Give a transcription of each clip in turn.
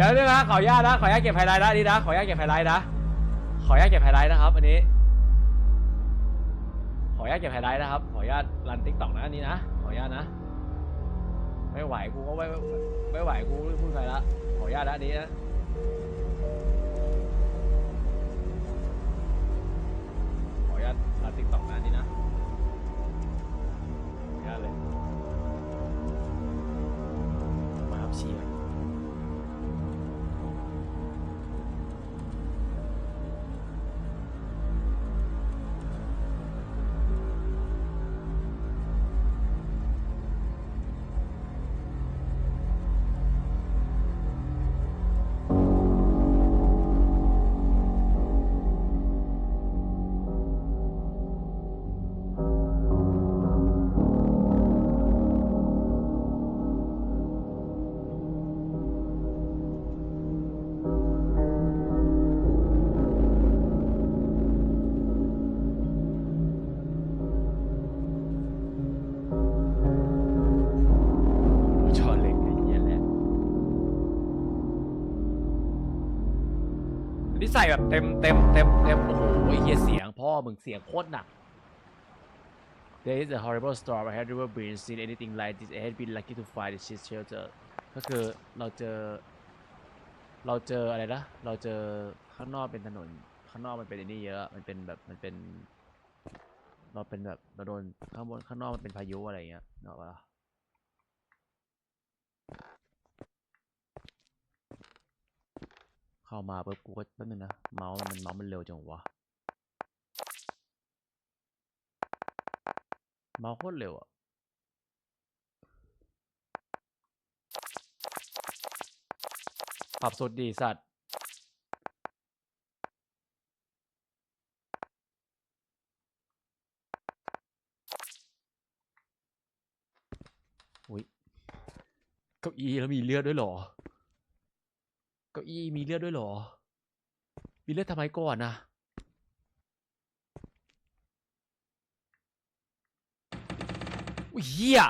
ดี๋ยวนึงนะขออนุญาตนะขออนุญาตเก็บไฮไลท์นะอันนี่นะขออนุญาตเก็บไฮไลท์นะขออนุญาตเก็บไฮไลท์นะครับอันนี้ ขออนุญาตเก็บไฮไลท์นะครับขออนุญาตรันติ๊กต็อกนะอันนี้นะขออนุญาตนะ ไม่ไหวกูก็ไม่ไม่ไหวกูพูดใครละขออนุญาตนะอันนี้นะ ใส่แบบเต็มเต็มเต็มเต็มโอ้โหเหี้ยเสียงพ่อมึงเสียงโคตรหนัก There is a horrible storm I had never been seen anything like this I had been lucky to find this shit shelter ก็คือเราเจอ เราเจออะไรนะเราเจอข้างนอกเป็นถนน ข้างนอกมันเป็นอ้นี่เยอะมันเป็นแบบมันเป็น เราเป็นแบบเราโดนข้างบนข้างนอกมันเป็นพายุอะไรอย่างเงี้ยเนกอะปะ เข้ามาปุ๊บกูก็แป๊บนึงนะ เมาส์มันเมาส์มันเร็วจังวะ เมาส์โคตรเร็วอะปรับสุดดีสัตว์อุ้ยเก้าอี้แล้วมีเลือดด้วยหรอ เก้าอี้มีเลือดด้วยเหรอ มีเลือดทำไมก่อนนะอุ้ยเหี้ย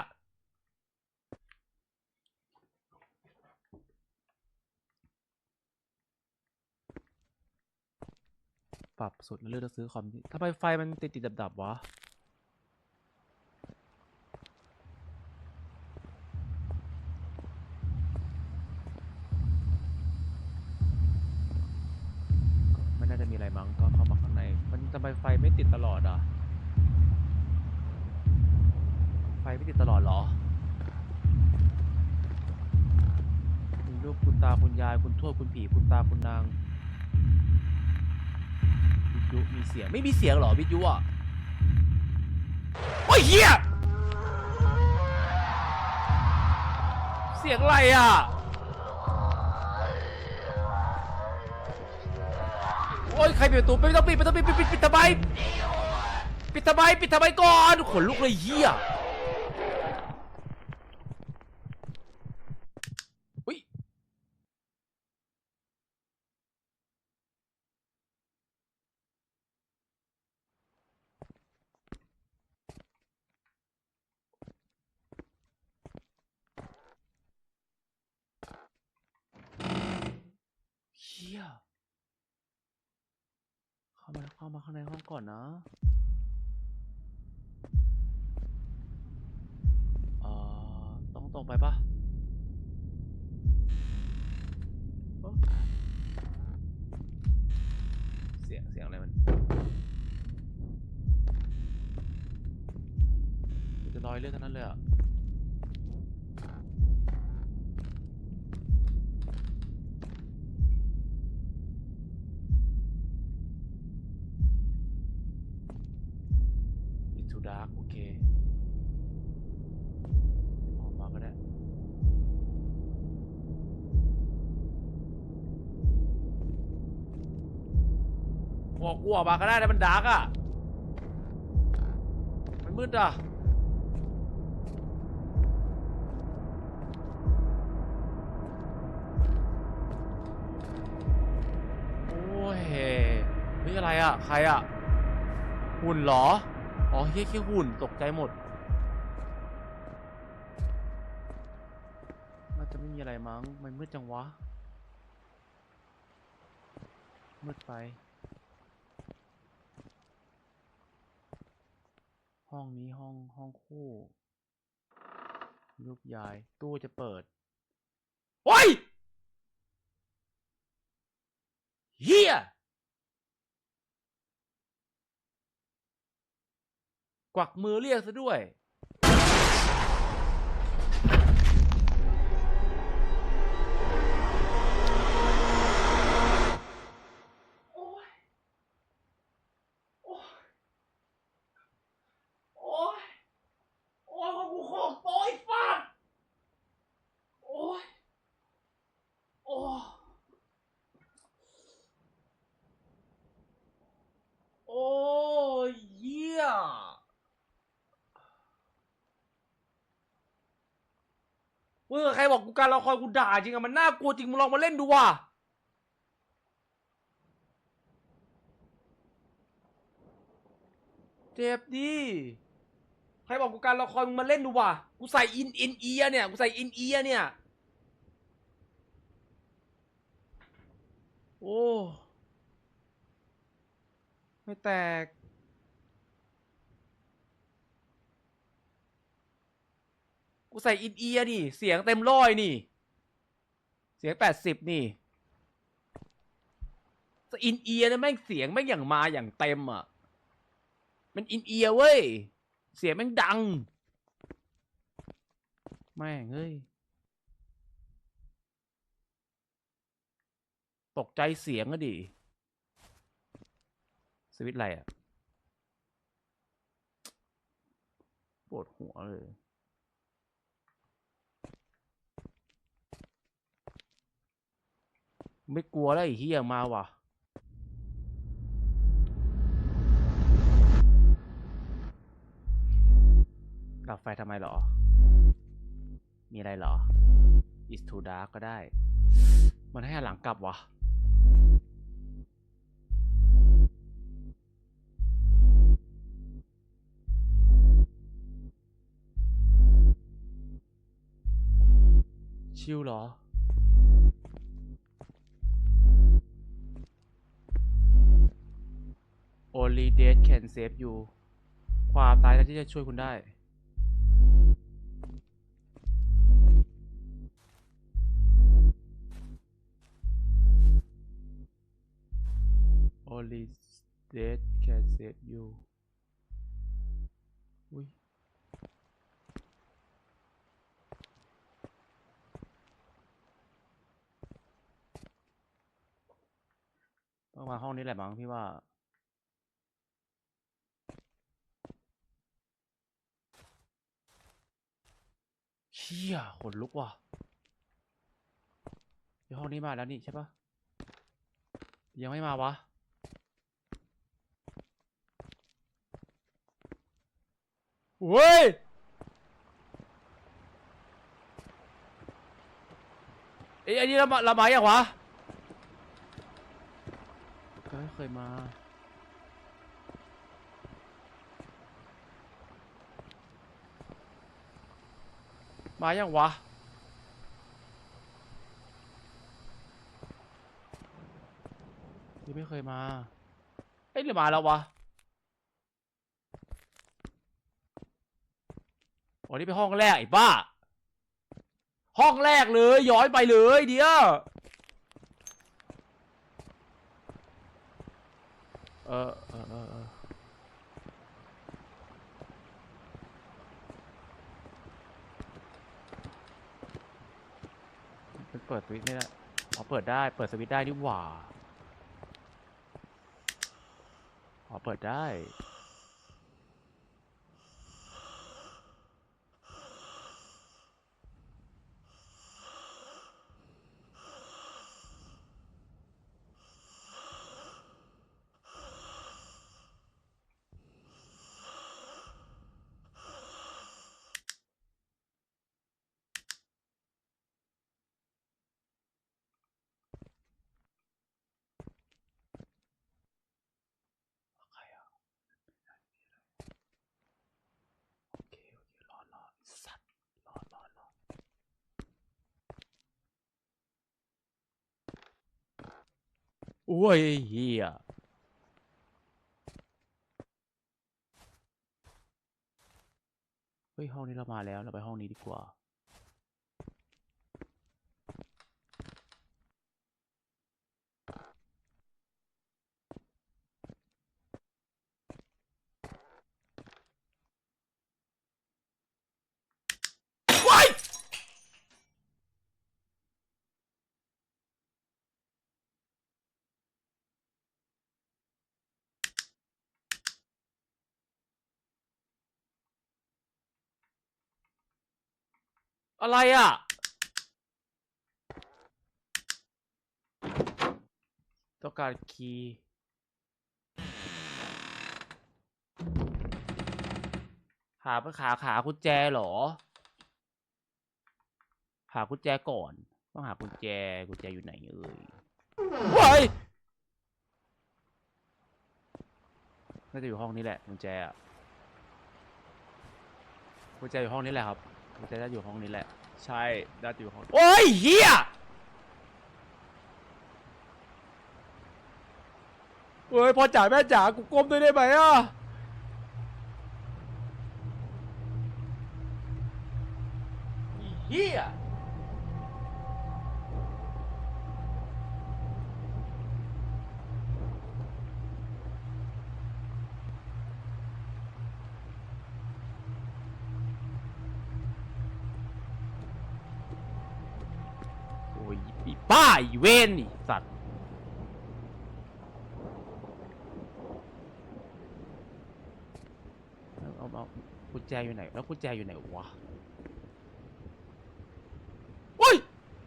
ปรับสุดแล้วเลือกจะซื้อคอมทำไมไฟมันติดติดดับดับวะ ไมีอะไรมั้งก็เข้ามาข้างใน มันทำไมไฟไม่ติดตลอดอะ ไฟไม่ติดตลอดเหรอมีรูปคุณตาคุณยายคุณทวดคุณผีคุณตาคุณนางวิทยุมีเสียงไม่มีเสียงเหรอวิทยุอะโอ้ยเฮียเสียงอะไรอะ อ้ยใครปิดประตูไม่ต้องปิดไม่ต้องปิดปิดปิดปิดทำไมปิดทำไมปิดทำไมก่อนขนลุกเลยเหี้ยเฮีย เข้ามาเข้างในห้องก่อนนะเอ่อต้องตรงไปปะเสียงเสียงอะไรมันจะลอยเลือดทั้งนั้นเลยอะ It's too dark โอเค ออกมาก็ได้ ออกกูออกมาก็ได้นะมันดาร์กอะ มันมืดอะโอ้ยเฮ้ยอะไรอะใครอะหุ่นเหรอ อ๋อเฮียแค่หุ่นตกใจหมด น่าจะไม่มีอะไรมั้ง มันมืดจังวะ มืดไป ห้องนี้ห้องห้องคู่ลูกยาย ตู้จะเปิด โอ้ยเฮียกวักมือเรียกซะด้วย โอ้ย โอ้ย โอ้ย โอ้ยกูโคกโต้ยฟาดโอ้ย โอ้ย โอ้ยเยี่ย เมื่อใครบอกกูการละครกูด่าจริงอะมันน่ากลัวจริงมึงลองมาเล่นดูว่ะเจ็บดิใครบอกกูการละครมึงมาเล่นดูว่ะกูใส่อินอินเอียเนี่ยกูใส่อินเอียเนี่ยโอ้ไม่แตก กูใส่อินเอียนี่เสียงเต็มร้อยนี่ เสียงแปดสิบนี่แต่อินเอียเนี่ยแม่งเสียงแม่งอย่างมาอย่างเต็มอะมันอินเอียร์เว้ย เสียงแม่งดัง แม่งเฮ้ยตกใจเสียงอะดิสวิตช์อะไรอะปวดหัวเลย ไม่กลัวแล้วไอ้เหี้ยมาว่ะ ดับไฟทำไมเหรอ มีอะไรเหรอ is too dark ก็ได้ มันให้หลังกลับวะชิลเหรอ only death can save you ความตายที่จะช่วยคุณได้ only death can save you อุ้ยต้องมาห้องนี้แหละมั้งพี่ว่า ชี่ยขนลุกว่ะเดี๋ยวห้องนี้มาแล้วนี่ใช่ปะยังไม่มาวะ เว้ย เอ้ยอันนี้เรามาเรามาอย่างวะ เคยเคยมา มาย่างวะ ยังไม่เคยมา เอ้ยหรือมาแล้ววะโอ้นี่เป็นห้องแรกไอ้บ้า ห้องแรกเลยย้อยไปเลยเดี๋ยวเออเออเออ เปิดสวิตช์ไม่ได้อ๋อเปิดได้ เปิดสวิตช์ได้นี่หว่าอ๋อเปิดได้ อ้ยเฮียเฮ้ยห้องนี้เรามาแล้ว เราไปห้องนี้ดีกว่า อะไรอะ ต้องการคีย์หาขาขากุญแจเหรอ หากุญแจก่อน ต้องหากุญแจกุญแจอยู่ไหนเอ่ยเฮ้ยน่าจะอยู่ห้องนี้แหละกุญแจอะกุญแจอยู่ห้องนี้แหละครับ กุญแจน่าจะอยู่ห้องนี้แหละ ใช่น่าจะอยู่ห้องโอ้ยเฮียเฮ้ยพ่อจ๋าแม่จ๋ากูก้มด้วยได้ไหมอะเฮีย เวนนี่สัตว์ เอาเอากุญแจอยู่ไหน แล้วกุญแจอยู่ไหนวะโอ้ย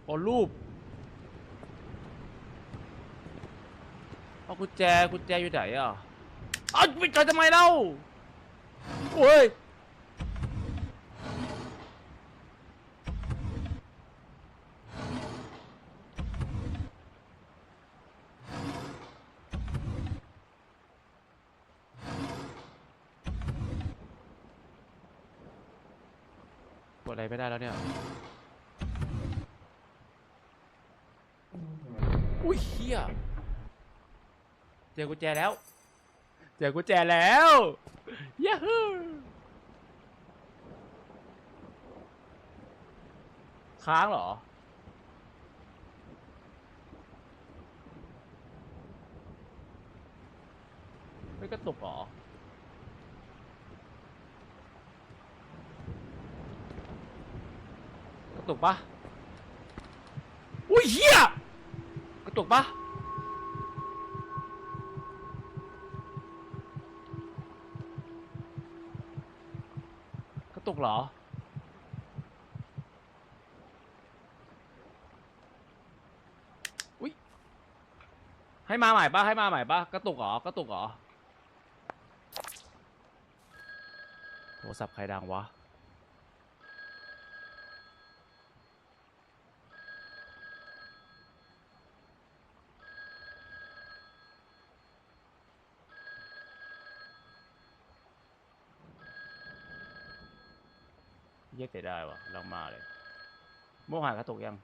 ขอรูป เอากุญแจกุญแจอยู่ไหนอะเอ้าไปจอดทำไมเล่าโอ้ย อะไรไม่ได้แล้วเนี่ยอุ้ยเฮียเจอกุญแจแล้ว เจอกุญแจแล้วยาฮูค้างเหรอ ไม่กระตุกเหรอ ก ระตุกปะอุ้ยเฮียกระตุกปะกระตุกเหรอ อุ้ยให้มาใหม่ปะให้มาใหม่ปะกระตุกเหรอกระตุกเหรอโทรศัพท์ใครดังวะ เยี่ยเสียดายวะลองมาเลยโมหากระตุกยัง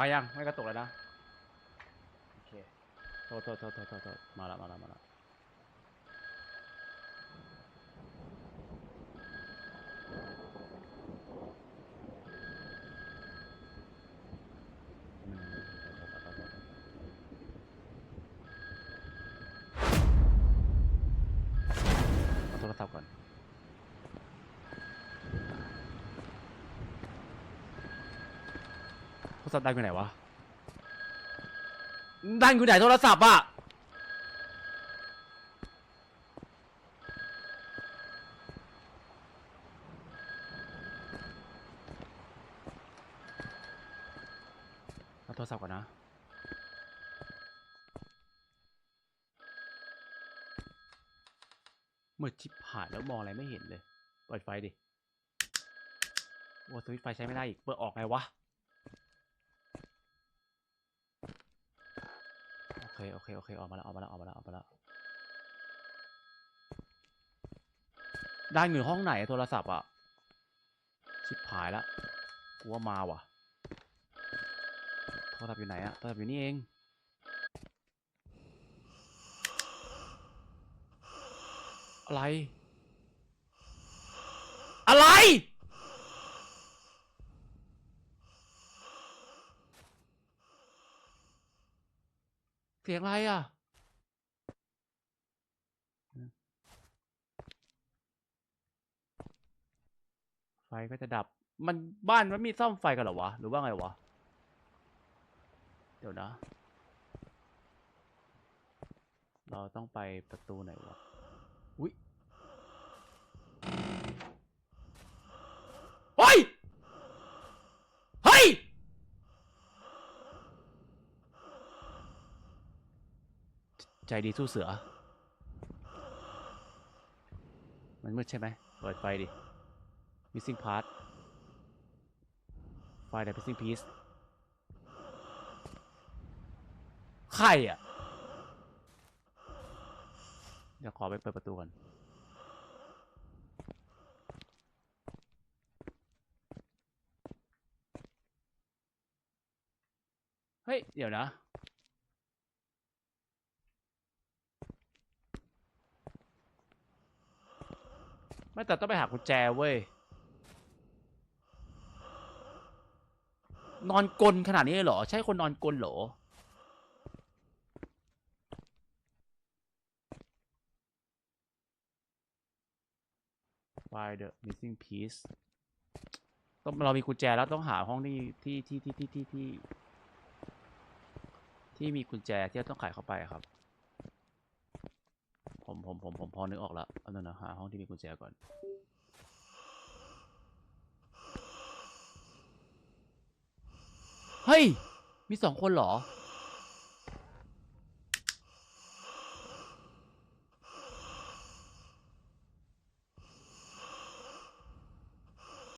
มายังไม่กระตุกแล้วนะ โอเค โทษโทษโทษโทษโทษโทษมาละมาละมาละอืมเอาโทรศัพท์ก่อน รศัพท์ดังอยู่ไหนวะดังอยู่ไหนโทรศัพท์อะเอาโทรศัพท์ก่อนนะ เมืดชิบหายแล้วมองอะไรไม่เห็นเลย เปิดไฟดิ โอ้สวิตช์ไฟใช้ไม่ได้อีก เปิดออกไงวะ โอ เคโอเคโอเคออกมาแล้วออกมาแล้วออกมาแล้วออกมาแล้วได้เงินห้องไหนโทรศัพท์อะชิบหายละกูว่ามาว่ะโทรศัพท์อยู่ไหนอะโทรศัพท์อยู่นี่เองอะไร อะไร สียงอะไรอะ ไฟก็จะดับ มันบ้านมันมีซ่อมไฟกันเหรอวะ หรือว่าไงวะ เดี๋ยวนะ เราต้องไปประตูไหนวะ อุ้ยเฮ้ย เฮ้ย ใจดีสู้เสือ มันมืดใช่ไหมเปิดไฟดิ missing part ไฟล์ missing piece ใครอะ เดี๋ยวขอไปเปิดประตูก่อนเฮ้ย เดี๋ยวนะ ไม่แต่ต้องไปหากุญแจเว้ย นอนกลขนาดนี้เหรอ ใช่คนนอนกลเหรอ Find the missing piece ต้องเรามีกุญแจแล้วต้องหาห้องที่ที่ที่ที่ที่ที่ที่ ที่มีกุญแจที่เราต้องไขเข้าไปครับ ผมผมผมผมพอนึกออกแล้วเอาหน่อยนะหาห้องที่มีกุญแจก่อนเฮ้ย มีสองคนเหรอ